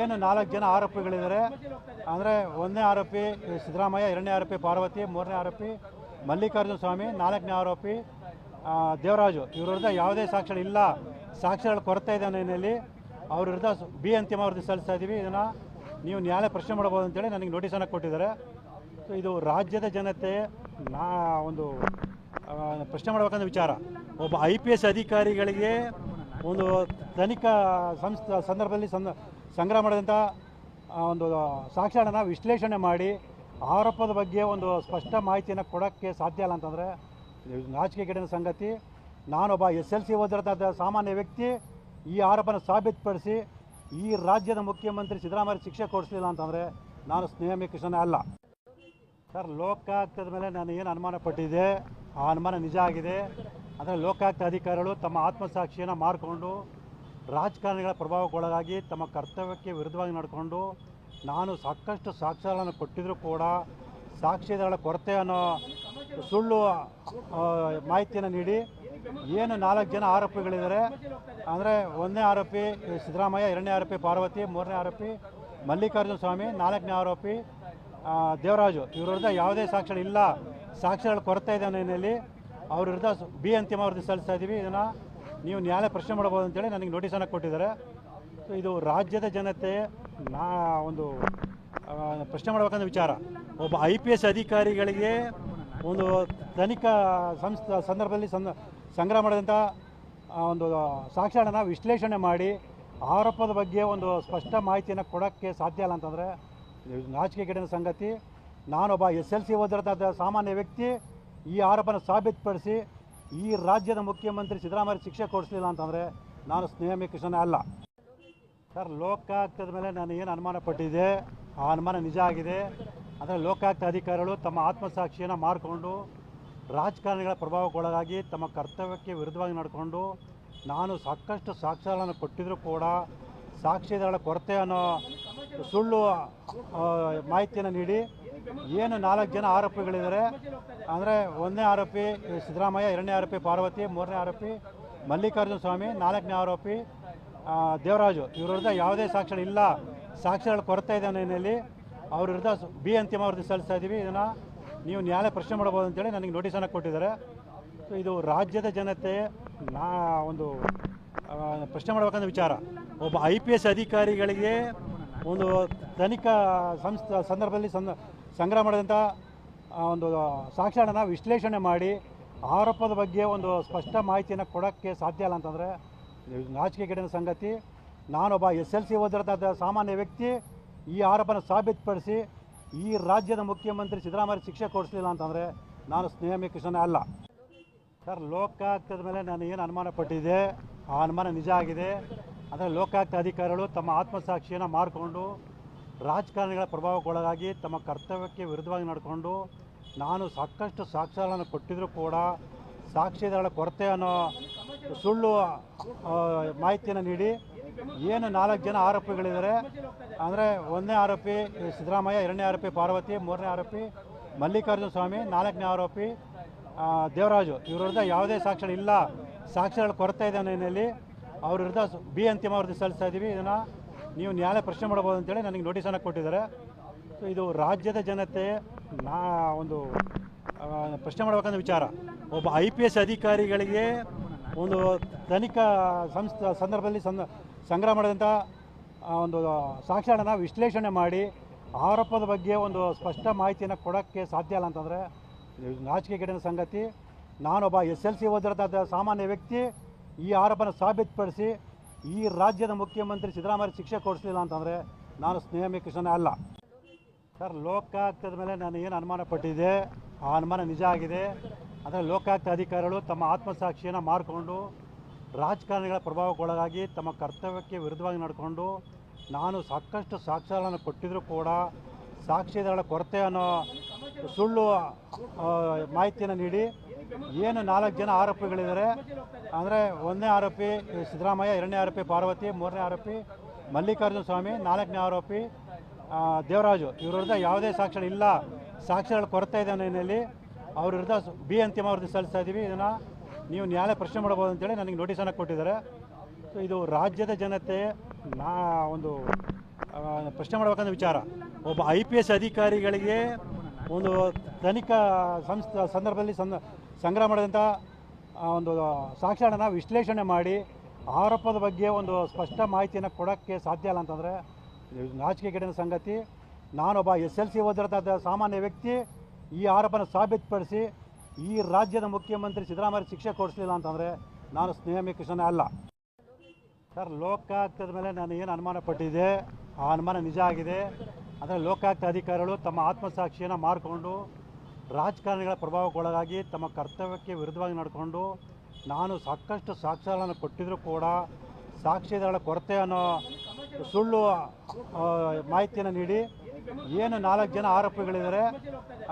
ಏನು ನಾಲ್ಕು ಜನ ಆರೋಪಿಗಳಿದ್ದಾರೆ. ಅಂದರೆ ಒಂದನೇ ಆರೋಪಿ ಸಿದ್ದರಾಮಯ್ಯ, ಎರಡನೇ ಆರೋಪಿ ಪಾರ್ವತಿ, ಮೂರನೇ ಆರೋಪಿ ಮಲ್ಲಿಕಾರ್ಜುನ ಸ್ವಾಮಿ, ನಾಲ್ಕನೇ ಆರೋಪಿ ದೇವರಾಜು. ಇವ್ರ ವಿರುದ್ಧ ಯಾವುದೇ ಸಾಕ್ಷ್ಯ ಇಲ್ಲ. ಸಾಕ್ಷ್ಯಗಳ ಕೊರತೆ ಇದೆ ಹಿನ್ನೆಲೆಯಲ್ಲಿ ಅವ್ರ ವಿರುದ್ಧ ಬಿ ಅಂತಿಮ ವರದಿ ಸಲ್ಲಿಸ್ತಾ ಇದ್ದೀವಿ ಇದನ್ನು ನೀವು ನ್ಯಾಯಾಲಯ ಪ್ರಶ್ನೆ ಮಾಡ್ಬೋದು ಅಂತೇಳಿ ನನಗೆ ನೋಟಿಸನ್ನು ಕೊಟ್ಟಿದ್ದಾರೆ. ಸೊ, ಇದು ರಾಜ್ಯದ ಜನತೆ ನಾ, ಒಂದು ಪ್ರಶ್ನೆ ಮಾಡಬೇಕಂತ ವಿಚಾರ. ಒಬ್ಬ ಐ ಪಿ ಎಸ್ ಅಧಿಕಾರಿಗಳಿಗೆ ಒಂದು ತನಿಖಾ ಸಂಸ್ಥೆ, ಸಂದರ್ಭದಲ್ಲಿ ಸಂದ ಸಂಗ್ರಹ ಮಾಡಿದಂಥ ಒಂದು ಸಾಕ್ಷ್ಯಗಳನ್ನು ವಿಶ್ಲೇಷಣೆ ಮಾಡಿ ಆರೋಪದ ಬಗ್ಗೆ ಒಂದು ಸ್ಪಷ್ಟ ಮಾಹಿತಿಯನ್ನು ಕೊಡೋಕ್ಕೆ ಸಾಧ್ಯ ಇಲ್ಲ ಅಂತಂದರೆ, ನಾಚಿಕೆ ಗಿಡದ ಸಂಗತಿ, ನಾನೊಬ್ಬ ಎಸ್ ಎಲ್ ಸಿ ಓದಿರೋದಾದ ಸಾಮಾನ್ಯ ವ್ಯಕ್ತಿ, ಈ ಆರೋಪನ ಸಾಬೀತುಪಡಿಸಿ ಈ ರಾಜ್ಯದ ಮುಖ್ಯಮಂತ್ರಿ ಸಿದ್ದರಾಮಯ್ಯ ಶಿಕ್ಷೆ ಕೊಡಿಸಲಿಲ್ಲ ಅಂತಂದರೆ ನಾನು ಸ್ನೇಹಮಿ ಕೃಷ್ಣನೇ ಅಲ್ಲ. ಸರ್, ಲೋಕಾಯುಕ್ತದ ಮೇಲೆ ನಾನು ಏನು ಅನುಮಾನ ಪಟ್ಟಿದ್ದೆ, ಆ ಅನುಮಾನ ನಿಜ ಆಗಿದೆ. ಅಂದರೆ ಲೋಕಾಯುಕ್ತ ಅಧಿಕಾರಿಗಳು ತಮ್ಮ ಆತ್ಮಸಾಕ್ಷಿಯನ್ನು ಮಾರಿಕೊಂಡು ರಾಜಕಾರಣಿಗಳ ಪ್ರಭಾವಕ್ಕೊಳಗಾಗಿ ತಮ್ಮ ಕರ್ತವ್ಯಕ್ಕೆ ವಿರುದ್ಧವಾಗಿ ನಡ್ಕೊಂಡು ನಾನು ಸಾಕಷ್ಟು ಸಾಕ್ಷ್ಯಗಳನ್ನು ಕೊಟ್ಟಿದ್ದರೂ ಕೂಡ ಸಾಕ್ಷ್ಯಗಳ ಕೊರತೆ ಅನ್ನೋ ಸುಳ್ಳು ಮಾಹಿತಿಯನ್ನು ನೀಡಿ. ಏನು ನಾಲ್ಕು ಜನ ಆರೋಪಿಗಳಿದ್ದಾರೆ, ಅಂದರೆ ಒಂದನೇ ಆರೋಪಿ ಸಿದ್ದರಾಮಯ್ಯ, ಎರಡನೇ ಆರೋಪಿ ಪಾರ್ವತಿ, ಮೂರನೇ ಆರೋಪಿ ಮಲ್ಲಿಕಾರ್ಜುನ ಸ್ವಾಮಿ, ನಾಲ್ಕನೇ ಆರೋಪಿ ದೇವರಾಜು. ಇವ್ರ ವಿರುದ್ಧ ಯಾವುದೇ ಸಾಕ್ಷ್ಯ ಇಲ್ಲ. ಸಾಕ್ಷ್ಯಗಳ ಕೊರತೆ ಇದೆ ಅನ್ನೋ ಹಿನ್ನೆಲೆಯಲ್ಲಿ ಅವ್ರ ವಿರುದ್ಧ ಬಿ ಅಂತಿಮ ವರದಿ ಸಲ್ಲಿಸ್ತಾ ಇದ್ದೀವಿ ಇದನ್ನು ನೀವು ನ್ಯಾಯಾಲಯ ಪ್ರಶ್ನೆ ಮಾಡ್ಬೋದು ಅಂತೇಳಿ ನನಗೆ ನೋಟಿಸನ್ನು ಕೊಟ್ಟಿದ್ದಾರೆ. ಸೊ ಇದು ರಾಜ್ಯದ ಜನತೆ ನಾ ಒಂದು ಪ್ರಶ್ನೆ ಮಾಡಬೇಕಂದ್ರೆ ವಿಚಾರ. ಒಬ್ಬ ಐ ಪಿ ಎಸ್ ಅಧಿಕಾರಿಗಳಿಗೆ ಒಂದು ತನಿಖಾ ಸಂಸ್ಥ, ಸಂದರ್ಭದಲ್ಲಿ ಸಂದ, ಸಂಗ್ರಹ ಮಾಡಿದಂಥ ಒಂದು ಸಾಕ್ಷ್ಯಗಳನ್ನು ವಿಶ್ಲೇಷಣೆ ಮಾಡಿ ಆರೋಪದ ಬಗ್ಗೆ ಒಂದು ಸ್ಪಷ್ಟ ಮಾಹಿತಿಯನ್ನು ಕೊಡೋಕ್ಕೆ ಸಾಧ್ಯ ಇಲ್ಲ ಅಂತಂದರೆ ನಾಚಿಕೆ ನಾಚಿಕೆಗೇಡಿನ ಸಂಗತಿ. ನಾನೊಬ್ಬ ಎಸ್ ಎಲ್ ಸಿ ಓದಿರೋದಾದ ಸಾಮಾನ್ಯ ವ್ಯಕ್ತಿ ಈ ಆರೋಪನ ಸಾಬೀತುಪಡಿಸಿ ಈ ರಾಜ್ಯದ ಮುಖ್ಯಮಂತ್ರಿ ಸಿದ್ದರಾಮಯ್ಯ ಶಿಕ್ಷೆ ಕೊಡಿಸಲಿಲ್ಲ ಅಂತಂದರೆ ನಾನು ಸ್ನೇಹಮಿ ಕೃಷ್ಣನೇ ಅಲ್ಲ. ಸರ್, ಲೋಕಾಯುಕ್ತದ ಮೇಲೆ ನಾನು ಏನು ಅನುಮಾನ ಪಟ್ಟಿದ್ದೆ, ಆ ಅನುಮಾನ ನಿಜ ಆಗಿದೆ. ಅಂದರೆ ಲೋಕಾಯುಕ್ತ ಅಧಿಕಾರಿಗಳು ತಮ್ಮ ಆತ್ಮಸಾಕ್ಷಿಯನ್ನು ಮಾರಿಕೊಂಡು ರಾಜಕಾರಣಿಗಳ ಪ್ರಭಾವಕ್ಕೊಳಗಾಗಿ ತಮ್ಮ ಕರ್ತವ್ಯಕ್ಕೆ ವಿರುದ್ಧವಾಗಿ ನಡ್ಕೊಂಡು ನಾನು ಸಾಕಷ್ಟು ಸಾಕ್ಷ್ಯಗಳನ್ನು ಕೊಟ್ಟಿದ್ದರೂ ಕೂಡ ಸಾಕ್ಷ್ಯಗಳ ಕೊರತೆ ಅನ್ನೋ ಸುಳ್ಳು ಮಾಹಿತಿಯನ್ನು ನೀಡಿ ಏನು ನಾಲ್ಕು ಜನ ಆರೋಪಿಗಳಿದ್ದಾರೆ. ಅಂದರೆ ಒಂದನೇ ಆರೋಪಿ ಸಿದ್ದರಾಮಯ್ಯ, ಎರಡನೇ ಆರೋಪಿ ಪಾರ್ವತಿ, ಮೂರನೇ ಆರೋಪಿ ಮಲ್ಲಿಕಾರ್ಜುನ ಸ್ವಾಮಿ, ನಾಲ್ಕನೇ ಆರೋಪಿ ದೇವರಾಜು. ಇವ್ರ ವಿರುದ್ಧ ಯಾವುದೇ ಇಲ್ಲ. ಸಾಕ್ಷ್ಯಗಳ ಕೊರತೆ ಇದೆ ಹಿನ್ನೆಲೆಯಲ್ಲಿ ಅವ್ರ ವಿರುದ್ಧ ಬಿ ಅಂತಿಮ ವರದಿ ಸಲ್ಲಿಸ್ತಾ ಇದ್ದೀವಿ ಇದನ್ನು ನೀವು ನ್ಯಾಯಾಲಯ ಪ್ರಶ್ನೆ ಮಾಡ್ಬೋದು ಅಂತೇಳಿ ನನಗೆ ನೋಟಿಸನ್ನು ಕೊಟ್ಟಿದ್ದಾರೆ. ಸೊ ಇದು ರಾಜ್ಯದ ಜನತೆ ನಾ, ಒಂದು ಪ್ರಶ್ನೆ ಮಾಡಬೇಕಂತ ವಿಚಾರ. ಒಬ್ಬ ಐ ಪಿ ಎಸ್ ಅಧಿಕಾರಿಗಳಿಗೆ ಒಂದು ತನಿಖಾ ಸಂಸ್ಥೆ, ಸಂದರ್ಭದಲ್ಲಿ ಸಂದ ಸಂಗ್ರಹ ಮಾಡಿದಂಥ ಒಂದು ಸಾಕ್ಷ್ಯಗಳನ್ನು ವಿಶ್ಲೇಷಣೆ ಮಾಡಿ ಆರೋಪದ ಬಗ್ಗೆ ಒಂದು ಸ್ಪಷ್ಟ ಮಾಹಿತಿಯನ್ನು ಕೊಡೋಕ್ಕೆ ಸಾಧ್ಯ ಇಲ್ಲ ಅಂತಂದರೆ, ನಾಚಿಕೆ ಗಿಡದ ಸಂಗತಿ, ನಾನೊಬ್ಬ ಎಸ್ ಎಲ್ ಸಿ ಓದಿರೋದಾದ ಸಾಮಾನ್ಯ ವ್ಯಕ್ತಿ, ಈ ಆರೋಪನ ಸಾಬೀತುಪಡಿಸಿ ಈ ರಾಜ್ಯದ ಮುಖ್ಯಮಂತ್ರಿ ಸಿದ್ದರಾಮಯ್ಯ ಶಿಕ್ಷೆ ಕೊಡಿಸಲಿಲ್ಲ ಅಂತಂದರೆ ನಾನು ಸ್ನೇಹಮಿ ಕೃಷ್ಣ ಅಲ್ಲ. ಸರ್, ಲೋಕಾಯುಕ್ತದ ಮೇಲೆ ನಾನು ಏನು ಅನುಮಾನ ಪಟ್ಟಿದ್ದೆ, ಆ ಅನುಮಾನ ನಿಜ ಆಗಿದೆ. ಅಂದರೆ ಲೋಕಾಯುಕ್ತ ಅಧಿಕಾರಿಗಳು ತಮ್ಮ ಆತ್ಮಸಾಕ್ಷಿಯನ್ನು ಮಾರಿಕೊಂಡು ರಾಜಕಾರಣಿಗಳ ಪ್ರಭಾವಕ್ಕೊಳಗಾಗಿ ತಮ್ಮ ಕರ್ತವ್ಯಕ್ಕೆ ವಿರುದ್ಧವಾಗಿ ನಡ್ಕೊಂಡು ನಾನು ಸಾಕಷ್ಟು ಸಾಕ್ಷ್ಯಗಳನ್ನು ಕೊಟ್ಟಿದ್ದರೂ ಕೂಡ ಸಾಕ್ಷ್ಯಗಳ ಕೊರತೆ ಅನ್ನೋ ಸುಳ್ಳು ಮಾಹಿತಿಯನ್ನು ನೀಡಿ. ಏನು ನಾಲ್ಕು ಜನ ಆರೋಪಿಗಳಿದ್ದಾರೆ, ಅಂದರೆ ಒಂದನೇ ಆರೋಪಿ ಸಿದ್ದರಾಮಯ್ಯ, ಎರಡನೇ ಆರೋಪಿ ಪಾರ್ವತಿ, ಮೂರನೇ ಆರೋಪಿ ಮಲ್ಲಿಕಾರ್ಜುನ ಸ್ವಾಮಿ, ನಾಲ್ಕನೇ ಆರೋಪಿ ದೇವರಾಜು. ಇವ್ರ ವಿರುದ್ಧ ಯಾವುದೇ ಸಾಕ್ಷ್ಯ ಇಲ್ಲ. ಸಾಕ್ಷ್ಯಗಳ ಕೊರತೆ ಇದೆ ಹಿನ್ನೆಲೆಯಲ್ಲಿ ಅವ್ರ ವಿರುದ್ಧ ಬಿ ಅಂತಿಮ ವರದಿ ಸಲ್ಲಿಸ್ತಾ ಇದ್ದೀವಿ. ಇದನ್ನು ನೀವು ನ್ಯಾಯಾಲಯ ಪ್ರಶ್ನೆ ಮಾಡ್ಬೋದು ಅಂತೇಳಿ ನನಗೆ ನೋಟಿಸನ್ನು ಕೊಟ್ಟಿದ್ದಾರೆ. ಸೊ ಇದು ರಾಜ್ಯದ ಜನತೆ ನಾ ಒಂದು ಪ್ರಶ್ನೆ ಮಾಡಬೇಕಂತ ವಿಚಾರ. ಒಬ್ಬ ಐ ಪಿ ಎಸ್ ಅಧಿಕಾರಿಗಳಿಗೆ ಒಂದು ತನಿಖಾ ಸಂಸ್ಥೆ, ಸಂದರ್ಭದಲ್ಲಿ ಸಂದ, ಸಂಗ್ರಹ ಮಾಡಿದಂಥ ಒಂದು ಸಾಕ್ಷ್ಯಗಳನ್ನ ವಿಶ್ಲೇಷಣೆ ಮಾಡಿ ಆರೋಪದ ಬಗ್ಗೆ ಒಂದು ಸ್ಪಷ್ಟ ಮಾಹಿತಿಯನ್ನು ಕೊಡೋಕ್ಕೆ ಸಾಧ್ಯ ಇಲ್ಲ ಅಂತಂದರೆ ನಾಚಿಕೆ ನಾಚಿಕೆಗೇಡಿನ ಸಂಗತಿ, ನಾನೊಬ್ಬ ಎಸ್ ಎಲ್ ಸಿ ಸಾಮಾನ್ಯ ವ್ಯಕ್ತಿ ಈ ಆರೋಪನ ಸಾಬೀತುಪಡಿಸಿ ಈ ರಾಜ್ಯದ ಮುಖ್ಯಮಂತ್ರಿ ಸಿದ್ದರಾಮಯ್ಯ ಶಿಕ್ಷೆ ಕೊಡಿಸಲಿಲ್ಲ ಅಂತಂದರೆ ನಾನು ಸ್ನೇಹಮಿ ಕೃಷ್ಣ ಅಲ್ಲ. ಸರ್, ಲೋಕಾಯುಕ್ತದ ಮೇಲೆ ನಾನು ಏನು ಅನುಮಾನ ಪಟ್ಟಿದೆ ಆ ಅನುಮಾನ ನಿಜ ಆಗಿದೆ. ಅಂದರೆ ಲೋಕಾಯುಕ್ತ ಅಧಿಕಾರಿಗಳು ತಮ್ಮ ಆತ್ಮಸಾಕ್ಷಿಯನ್ನು ಮಾರಿಕೊಂಡು ರಾಜಕಾರಣಿಗಳ ಪ್ರಭಾವಕ್ಕೊಳಗಾಗಿ ತಮ್ಮ ಕರ್ತವ್ಯಕ್ಕೆ ವಿರುದ್ಧವಾಗಿ ನಡ್ಕೊಂಡು ನಾನು ಸಾಕಷ್ಟು ಸಾಕ್ಷ್ಯಗಳನ್ನು ಕೊಟ್ಟಿದ್ದರೂ ಕೂಡ ಸಾಕ್ಷ್ಯಗಳ ಕೊರತೆ ಅನ್ನೋ ಸುಳ್ಳು ಮಾಹಿತಿಯನ್ನು ನೀಡಿ ಏನು ನಾಲ್ಕು ಜನ ಆರೋಪಿಗಳಿದ್ದಾರೆ. ಅಂದರೆ ಒಂದನೇ ಆರೋಪಿ ಸಿದ್ದರಾಮಯ್ಯ, ಎರಡನೇ ಆರೋಪಿ ಪಾರ್ವತಿ, ಮೂರನೇ ಆರೋಪಿ ಮಲ್ಲಿಕಾರ್ಜುನ ಸ್ವಾಮಿ, ನಾಲ್ಕನೇ ಆರೋಪಿ ದೇವರಾಜು. ಇವ್ರ ವಿರುದ್ಧ ಯಾವುದೇ ಸಾಕ್ಷ್ಯ ಇಲ್ಲ. ಸಾಕ್ಷ್ಯಗಳು ಕೊರತೆ ಇದೆ ಹಿನ್ನೆಲೆಯಲ್ಲಿ ಅವ್ರ ವಿರುದ್ಧ ಬಿ ಅಂತಿಮ ವರದಿ ಸಲ್ಲಿಸ್ತಾ ಇದ್ದೀವಿ ಇದನ್ನು ನೀವು ನ್ಯಾಯಾಲಯ ಪ್ರಶ್ನೆ ಮಾಡ್ಬೋದು ಅಂತೇಳಿ ನನಗೆ ನೋಟಿಸನ್ನು ಕೊಟ್ಟಿದ್ದಾರೆ. ಸೊ ಇದು ರಾಜ್ಯದ ಜನತೆ, ನಾ, ಒಂದು ಪ್ರಶ್ನೆ ಮಾಡಬೇಕಂದ ವಿಚಾರ. ಒಬ್ಬ ಐ ಪಿ ಎಸ್ ಅಧಿಕಾರಿಗಳಿಗೆ ಒಂದು ತನಿಖಾ ಸಂಸ್ಥೆ, ಸಂದರ್ಭದಲ್ಲಿ ಸಂದ ಸಂಗ್ರಹ ಮಾಡಿದಂಥ ಒಂದು ಸಾಕ್ಷ್ಯಗಳನ್ನು ವಿಶ್ಲೇಷಣೆ ಮಾಡಿ ಆರೋಪದ ಬಗ್ಗೆ ಒಂದು ಸ್ಪಷ್ಟ ಮಾಹಿತಿಯನ್ನು ಕೊಡೋಕ್ಕೆ ಸಾಧ್ಯ ಇಲ್ಲ ಅಂತಂದರೆ ನಾಚಿಕೆಗೇಡಿನ ಸಂಗತಿ, ನಾನೊಬ್ಬ ಎಸ್ ಎಲ್ ಸಿ ಓದಿರತಾದ ಸಾಮಾನ್ಯ ವ್ಯಕ್ತಿ ಈ ಆರೋಪನ ಸಾಬೀತುಪಡಿಸಿ ಈ ರಾಜ್ಯದ ಮುಖ್ಯಮಂತ್ರಿ ಸಿದ್ದರಾಮಯ್ಯ ಶಿಕ್ಷೆ ಕೊಡಿಸಲಿಲ್ಲ ಅಂತಂದರೆ ನಾನು ಸ್ನೇಹಮಿ ಕೃಷ್ಣ ಅಲ್ಲ. ಸರ್, ಲೋಕಾಯುಕ್ತದ ಮೇಲೆ ನಾನು ಏನು ಅನುಮಾನ ಪಟ್ಟಿದ್ದೆ, ಆ ಅನುಮಾನ ನಿಜ ಆಗಿದೆ. ಅಂದರೆ ಲೋಕಾಯುಕ್ತ ಅಧಿಕಾರಿಗಳು ತಮ್ಮ ಆತ್ಮಸಾಕ್ಷಿಯನ್ನು ಮಾರಿಕೊಂಡು ರಾಜಕಾರಣಿಗಳ ಪ್ರಭಾವಕ್ಕೊಳಗಾಗಿ ತಮ್ಮ ಕರ್ತವ್ಯಕ್ಕೆ ವಿರುದ್ಧವಾಗಿ ನಡ್ಕೊಂಡು ನಾನು ಸಾಕಷ್ಟು ಸಾಕ್ಷ್ಯಗಳನ್ನು ಕೊಟ್ಟಿದ್ದರೂ ಕೂಡ ಸಾಕ್ಷಿದಾರರ ಕೊರತೆ ಅನ್ನೋ ಸುಳ್ಳು ಮಾಹಿತಿಯನ್ನು ನೀಡಿ. ಏನು ನಾಲ್ಕು ಜನ ಆರೋಪಿಗಳಿದ್ದಾರೆ.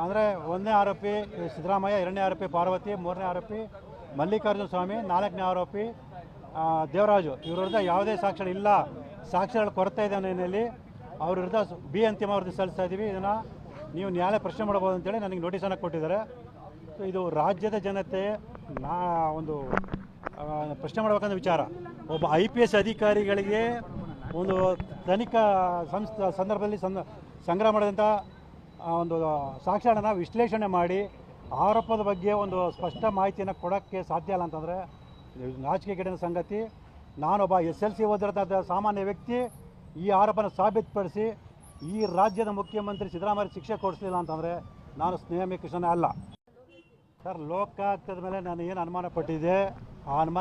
ಅಂದರೆ ಒಂದನೇ ಆರೋಪಿ ಸಿದ್ದರಾಮಯ್ಯ, ಎರಡನೇ ಆರೋಪಿ ಪಾರ್ವತಿ, ಮೂರನೇ ಆರೋಪಿ ಮಲ್ಲಿಕಾರ್ಜುನ ಸ್ವಾಮಿ, ನಾಲ್ಕನೇ ಆರೋಪಿ ದೇವರಾಜು. ಇವ್ರ ವಿರುದ್ಧ ಯಾವುದೇ ಇಲ್ಲ. ಸಾಕ್ಷ್ಯಗಳ ಕೊರತೆ ಇದೆ ಹಿನ್ನೆಲೆಯಲ್ಲಿ ಅವ್ರ ವಿರುದ್ಧ ಬಿ ಅಂತಿಮ ವರದಿ ಸಲ್ಲಿಸ್ತಾ ಇದ್ದೀವಿ. ಇದನ್ನು ನೀವು ನ್ಯಾಯಾಲಯ ಪ್ರಶ್ನೆ ಮಾಡ್ಬೋದು ಅಂತೇಳಿ ನನಗೆ ನೋಟಿಸನ್ನು ಕೊಟ್ಟಿದ್ದಾರೆ. ಇದು ರಾಜ್ಯದ ಜನತೆ ನಾ ಒಂದು ಪ್ರಶ್ನೆ ಮಾಡಬೇಕಂದ ವಿಚಾರ. ಒಬ್ಬ ಐ ಪಿ ಎಸ್ ಅಧಿಕಾರಿಗಳಿಗೆ ಒಂದು ತನಿಖಾ ಸಂಸ್ಥ, ಸಂದರ್ಭದಲ್ಲಿ ಸಂದ, ಸಂಗ್ರಹ ಮಾಡಿದಂಥ ಒಂದು ಸಾಕ್ಷ್ಯಗಳನ್ನು ವಿಶ್ಲೇಷಣೆ ಮಾಡಿ ಆರೋಪದ ಬಗ್ಗೆ ಒಂದು ಸ್ಪಷ್ಟ ಮಾಹಿತಿಯನ್ನು ಕೊಡೋಕ್ಕೆ ಸಾಧ್ಯ ಇಲ್ಲ ಅಂತಂದರೆ ನಾಚಿಕೆಗೇಡಿನ ಸಂಗತಿ. ನಾನೊಬ್ಬ ಎಸ್ ಎಲ್ ಸಿ ಓದಿರತಕ್ಕಂಥ ಸಾಮಾನ್ಯ ವ್ಯಕ್ತಿ ಈ ಆರೋಪನ ಸಾಬೀತುಪಡಿಸಿ ಈ ರಾಜ್ಯದ ಮುಖ್ಯಮಂತ್ರಿ ಸಿದ್ದರಾಮಯ್ಯ ಶಿಕ್ಷೆ ಕೊಡಿಸಲಿಲ್ಲ ಅಂತಂದರೆ ನಾನು ಕೃಷ್ಣನೇ ಅಲ್ಲ. ಸರ್, ಲೋಕಾಯುಕ್ತದ ಮೇಲೆ ನಾನು ಏನು ಅನುಮಾನ ಪಟ್ಟಿದ್ದೆ ಆ ಅನುಮಾನ